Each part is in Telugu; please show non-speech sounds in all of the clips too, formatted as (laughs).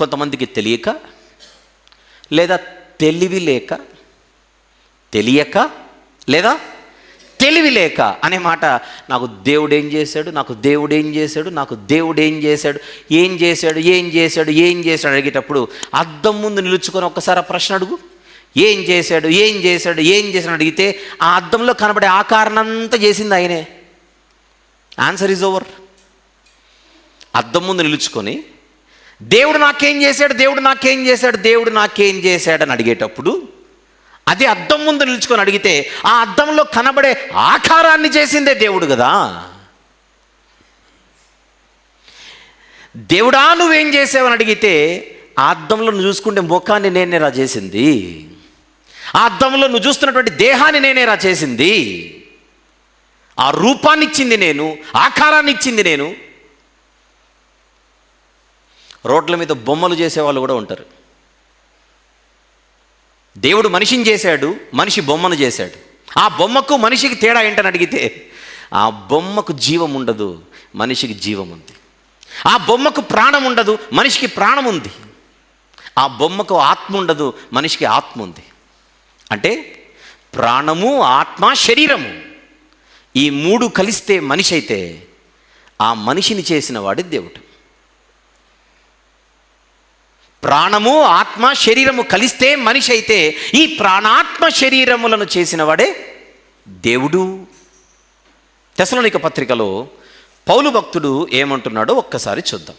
కొంతమందికి తెలియక లేదా తెలివి లేక తెలియక లేదా తెలివి లేక అనే మాట నాకు దేవుడు ఏం చేశాడు నాకు దేవుడు ఏం చేశాడు నాకు దేవుడు ఏం చేశాడు ఏం చేశాడు ఏం చేశాడు ఏం చేశాడు అడిగేటప్పుడు అద్దం ముందు నిలుచుకొని ఒక్కసారి ఆ ప్రశ్న అడుగు. ఏం చేశాడు ఏం చేశాడు ఏం చేశాడు అడిగితే ఆ అద్దంలో కనబడే ఆకారణంతా చేసింది ఆయనే. ఆన్సర్ ఈజ్ ఓవర్ అద్దం ముందు నిలుచుకొని దేవుడు నాకేం చేశాడు? దేవుడు నాకేం చేశాడు? దేవుడు నాకేం చేశాడు అని అడిగేటప్పుడు అది అద్దం ముందు నిలుచుకొని అడిగితే ఆ అద్దంలో కనబడే ఆకారాన్ని చేసిందే దేవుడు కదా. దేవుడా నువ్వేం చేసావని అడిగితే ఆ అద్దంలో నువ్వు చూసుకుంటే ముఖాన్ని నేనే రా చేసింది. ఆ అద్దంలో నువ్వు చూస్తున్నటువంటి దేహాన్ని నేనే రా చేసింది. ఆ రూపాన్ని ఇచ్చింది నేను ఆకారాన్ని ఇచ్చింది నేను. రోడ్ల మీద బొమ్మలు చేసేవాళ్ళు కూడా ఉంటారు. దేవుడు మనిషిని చేశాడు మనిషి బొమ్మను చేశాడు. ఆ బొమ్మకు మనిషికి తేడా ఏంటని అడిగితే ఆ బొమ్మకు జీవం ఉండదు మనిషికి జీవం ఉంది. ఆ బొమ్మకు ప్రాణం ఉండదు మనిషికి ప్రాణం ఉంది. ఆ బొమ్మకు ఆత్మ ఉండదు మనిషికి ఆత్మ ఉంది. అంటే ప్రాణము ఆత్మ శరీరము ఈ మూడు కలిస్తే మనిషి అయితే ఆ మనిషిని చేసిన వాడే దేవుడు. ప్రాణము ఆత్మ శరీరము కలిస్తే మనిషి అయితే ఈ ప్రాణాత్మ శరీరములను చేసిన వాడే దేవుడు. తెసలోనిక పత్రికలో పౌలు భక్తుడు ఏమంటున్నాడో ఒక్కసారి చూద్దాం.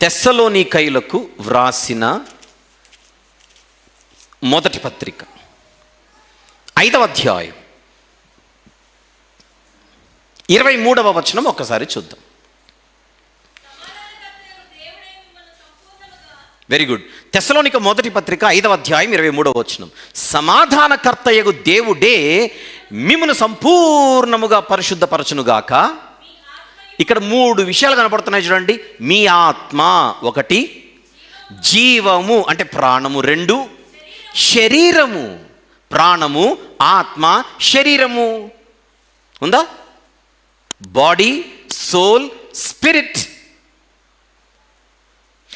తెస్సలోనికైలకు వ్రాసిన మొదటి పత్రిక ఐదవ అధ్యాయం ఇరవై మూడవ వచనం ఒక్కసారి చూద్దాం. వెరీ గుడ్ తెసలోనిక మొదటి పత్రిక ఐదవ అధ్యాయం ఇరవై మూడవ వచనం. సమాధానకర్తయగు దేవుడే మిమ్మను సంపూర్ణముగా పరిశుద్ధపరచునుగాక. ఇక్కడ మూడు విషయాలు కనపడుతున్నాయి చూడండి. మీ ఆత్మ ఒకటి జీవము అంటే ప్రాణము రెండు శరీరము ప్రాణము ఆత్మ శరీరము. ఉందా? బాడీ సోల్ స్పిరిట్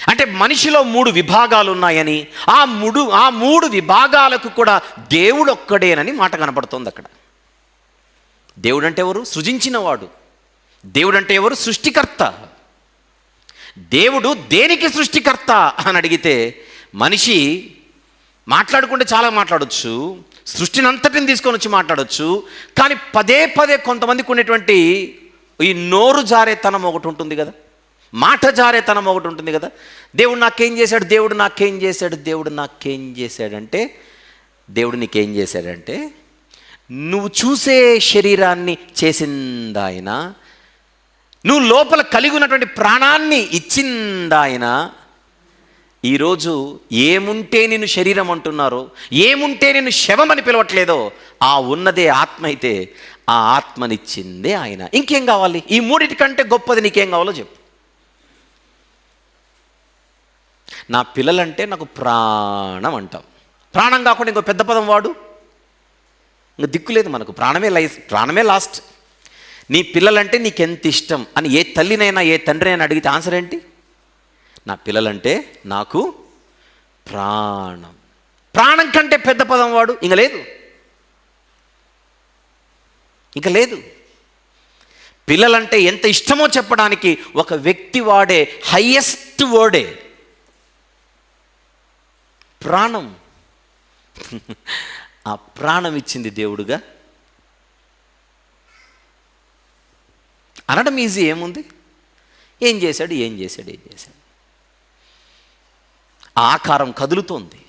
అంటే మనిషిలో మూడు విభాగాలు ఉన్నాయని ఆ మూడు ఆ మూడు విభాగాలకు కూడా దేవుడు ఒక్కడేనని మాట కనబడుతుంది అక్కడ. దేవుడు అంటే ఎవరు సృజించినవాడు. దేవుడు అంటే ఎవరు సృష్టికర్త. దేవుడు దేనికి సృష్టికర్త అని అడిగితే మనిషి మాట్లాడుకుంటే చాలా మాట్లాడొచ్చు సృష్టిని అంతటిని తీసుకొని వచ్చి మాట్లాడొచ్చు కానీ పదే పదే కొంతమందికి ఉండేటువంటి ఈ నోరు జారేతనం ఒకటి ఉంటుంది కదా. మాట జారేతనం ఒకటి ఉంటుంది కదా. దేవుడు నాకేం చేశాడు? దేవుడు నాకేం చేశాడు? దేవుడు నాకేం చేశాడంటే దేవుడు నీకేం చేశాడంటే నువ్వు చూసే శరీరాన్ని చేసిందాయన నువ్వు లోపల కలిగి ఉన్నటువంటి ప్రాణాన్ని ఇచ్చిందాయన ఈరోజు ఏముంటే నేను శరీరం అంటున్నారో ఏముంటే నేను శవం అని పిలవట్లేదో ఆ ఉన్నదే ఆత్మ అయితే ఆ ఆత్మనిచ్చిందే ఆయన. ఇంకేం కావాలి? ఈ మూడిటికంటే గొప్పది నీకేం కావాలో చెప్పు. నా పిల్లలంటే నాకు ప్రాణం అంటాం. ప్రాణం కాకుండా ఇంకో పెద్ద పదం వాడు. ఇంకా దిక్కులేదు మనకు. ప్రాణమే లైఫ్ ప్రాణమే లాస్ట్. నీ పిల్లలంటే నీకెంత ఇష్టం అని ఏ తల్లినైనా ఏ తండ్రినైనా అడిగితే ఆన్సర్ ఏంటి? నా పిల్లలంటే నాకు ప్రాణం. ప్రాణం కంటే పెద్ద పదం వాడు. ఇంక లేదు. ఇంక లేదు. పిల్లలంటే ఎంత ఇష్టమో చెప్పడానికి ఒక వ్యక్తి వాడే హయ్యెస్ట్ వర్డే ప్రాణం. (laughs) ఆ ప్రాణం ఇచ్చింది దేవుడుగా. అనడం ఈజీ ఏముంది? ఏం చేశాడు? ఏం చేశాడు? ఏం చేశాడు? ఆ ఆకారం కదులుతోంది.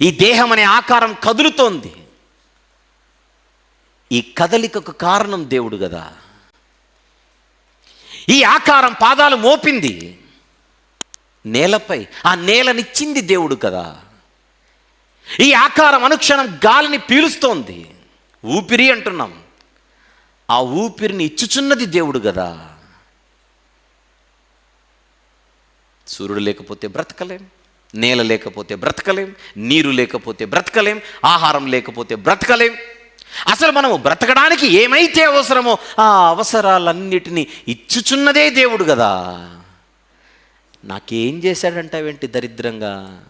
ఈ దేహం అనే ఆకారం కదులుతోంది. ఈ కదలికకు కారణం దేవుడు కదా. ఈ ఆకారం పాదాలు మోపింది. నేలపై. ఆ నేలనిచ్చింది దేవుడు కదా. ఈ ఆకారం అనుక్షణం గాలిని పీలుస్తోంది. ఊపిరి అంటున్నాం. ఆ ఊపిరిని ఇచ్చుచున్నది దేవుడు కదా. సూర్యుడు లేకపోతే బ్రతకలేం నేల లేకపోతే బ్రతకలేం నీరు లేకపోతే బ్రతకలేం ఆహారం లేకపోతే బ్రతకలేం. అసలు మనము బ్రతకడానికి ఏమైతే అవసరమో ఆ అవసరాలన్నిటినీ ఇచ్చుచున్నదే దేవుడు కదా. నాకేం చేశాడంటావేంటి దరిద్రంగా?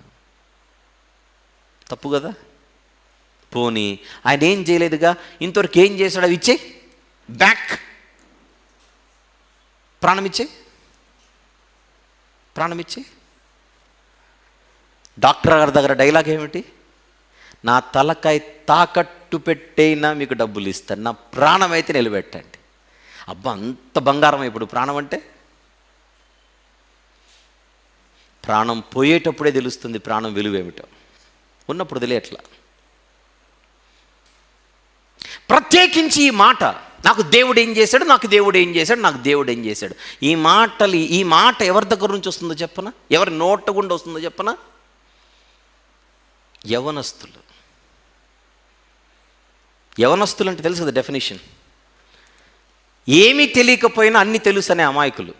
తప్పు కదా? పోనీ ఆయన ఏం చేయలేదుగా? ఇంతవరకు ఏం చేశాడు? అవి ఇచ్చే? బ్యాక్. ప్రాణం ఇచ్చే? ప్రాణం ఇచ్చే? డాక్టర్ గారి దగ్గర డైలాగ్ ఏమిటి? నా తలకాయ తాకట్టు పెట్టైనా మీకు డబ్బులు ఇస్తాను. నా ప్రాణం అయితే నిలబెట్టండి. అబ్బా అంత బంగారం ఇప్పుడు ప్రాణం అంటే? ప్రాణం పోయేటప్పుడే తెలుస్తుంది ప్రాణం విలువేమిటో. ఉన్నప్పుడు తెలియట్లా. ప్రత్యేకించి ఈ మాట నాకు దేవుడు ఏం చేశాడు నాకు దేవుడు ఏం చేశాడు నాకు దేవుడు ఏం చేశాడు. ఈ మాటలు ఈ మాట ఎవరి దగ్గర నుంచి వస్తుందో చెప్పనా? ఎవరి నోట గుండా వస్తుందో చెప్పనా? యవనస్తులు. యవనస్తులు అంటే తెలుసు కదా డెఫినేషన్ ఏమీ తెలియకపోయినా అన్నీ తెలుసు అనే అమాయకులు.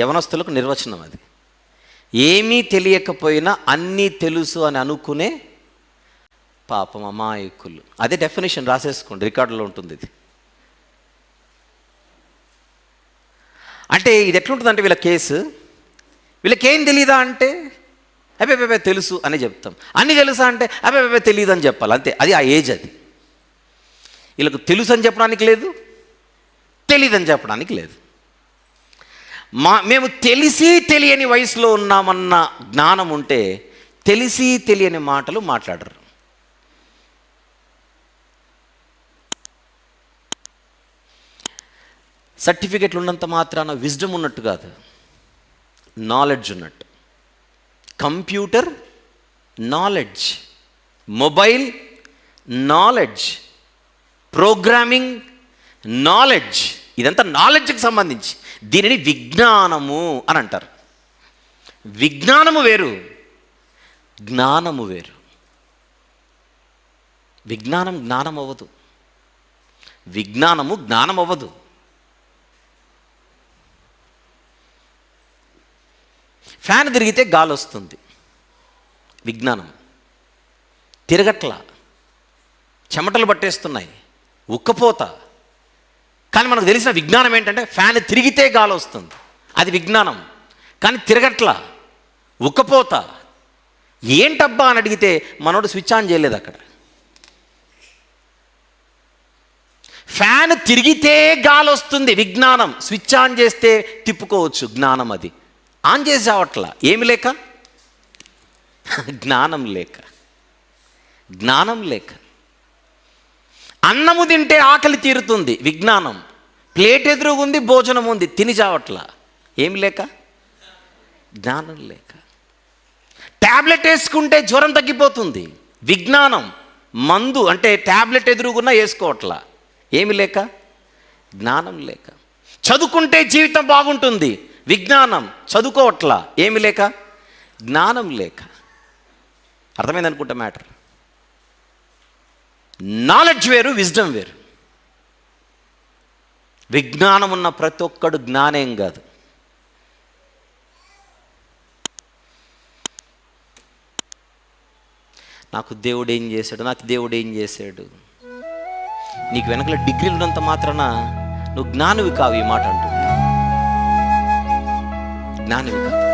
యవనస్తులకు నిర్వచనం అది. ఏమీ తెలియకపోయినా అన్నీ తెలుసు అని అనుకునే పాపం అమాయకులు. అదే డెఫినేషన్ రాసేసుకోండి రికార్డులో ఉంటుంది ఇది. అంటే ఇది ఎట్లుంటుందంటే వీళ్ళ కేసు. వీళ్ళకేం తెలియదా అంటే అబ్బాయి అబ్బే తెలుసు అని చెప్తాం. అన్ని తెలుసా అంటే అబ్బాయి అబ్బాయి తెలియదు అని చెప్పాలి. అంతే అది ఆ ఏజ్ అది. వీళ్ళకు తెలుసు అని చెప్పడానికి లేదు తెలియదని చెప్పడానికి లేదు. మా మేము తెలిసి తెలియని వయసులో ఉన్నామన్న జ్ఞానం ఉంటే తెలిసి తెలియని మాటలు మాట్లాడరు. సర్టిఫికెట్లు ఉన్నంత మాత్రాన విజ్డమ్ ఉన్నట్టు కాదు. నాలెడ్జ్ ఉన్నట్టు. Computer knowledge. Mobile knowledge. Programming knowledge. ఇదంతా నాలెడ్జ్కి సంబంధించి. దీనిని విజ్ఞానము అని అంటారు. విజ్ఞానము వేరు జ్ఞానము వేరు. విజ్ఞానం జ్ఞానం అవ్వదు విజ్ఞానము జ్ఞానం అవ్వదు ఫ్యాన్ తిరిగితే గాలి వస్తుంది. విజ్ఞానం. తిరగట్ల. చెమటలు పట్టేస్తున్నాయి. ఉక్కపోత. కానీ మనకు తెలిసిన విజ్ఞానం ఏంటంటే ఫ్యాన్ తిరిగితే గాలి వస్తుంది. అది విజ్ఞానం. కానీ తిరగట్లా. ఉక్కపోత. ఏంటబ్బా అని అడిగితే మనోడు స్విచ్ ఆన్ చేయలేదు అక్కడ. ఫ్యాన్ తిరిగితే గాలి వస్తుంది. విజ్ఞానం. స్విచ్ ఆన్ చేస్తే తిప్పుకోవచ్చు. జ్ఞానం అది. ఆన్ చేసేవట్లా ఏమి లేక? జ్ఞానం లేక. జ్ఞానం లేక. అన్నము తింటే ఆకలి తీరుతుంది విజ్ఞానం. ప్లేట్ ఎదురుగుంది భోజనం ఉంది తిని చావట్లా. ఏమి లేక? జ్ఞానం లేక. ట్యాబ్లెట్ వేసుకుంటే జ్వరం తగ్గిపోతుంది విజ్ఞానం. మందు అంటే ట్యాబ్లెట్ ఎదురుగున్నా వేసుకోవట్లా. ఏమి లేక? జ్ఞానం లేక. చదువుకుంటే జీవితం బాగుంటుంది విజ్ఞానం. చదువుకోవట్లా. ఏమి లేక? జ్ఞానం లేక. అర్థమైంది అనుకుంటా మ్యాటర్? నాలెడ్జ్ వేరు విజ్డమ్ వేరు. విజ్ఞానం ఉన్న ప్రతి ఒక్కడు జ్ఞానేం కాదు. నాకు దేవుడు ఏం చేశాడు? నాకు దేవుడు ఏం చేశాడు? నీకు వెనకల డిగ్రీలు ఉన్నంత మాత్రాన నువ్వు జ్ఞానివి కావు ఈ మాట అంటుంది జ్ఞానివి కాదు.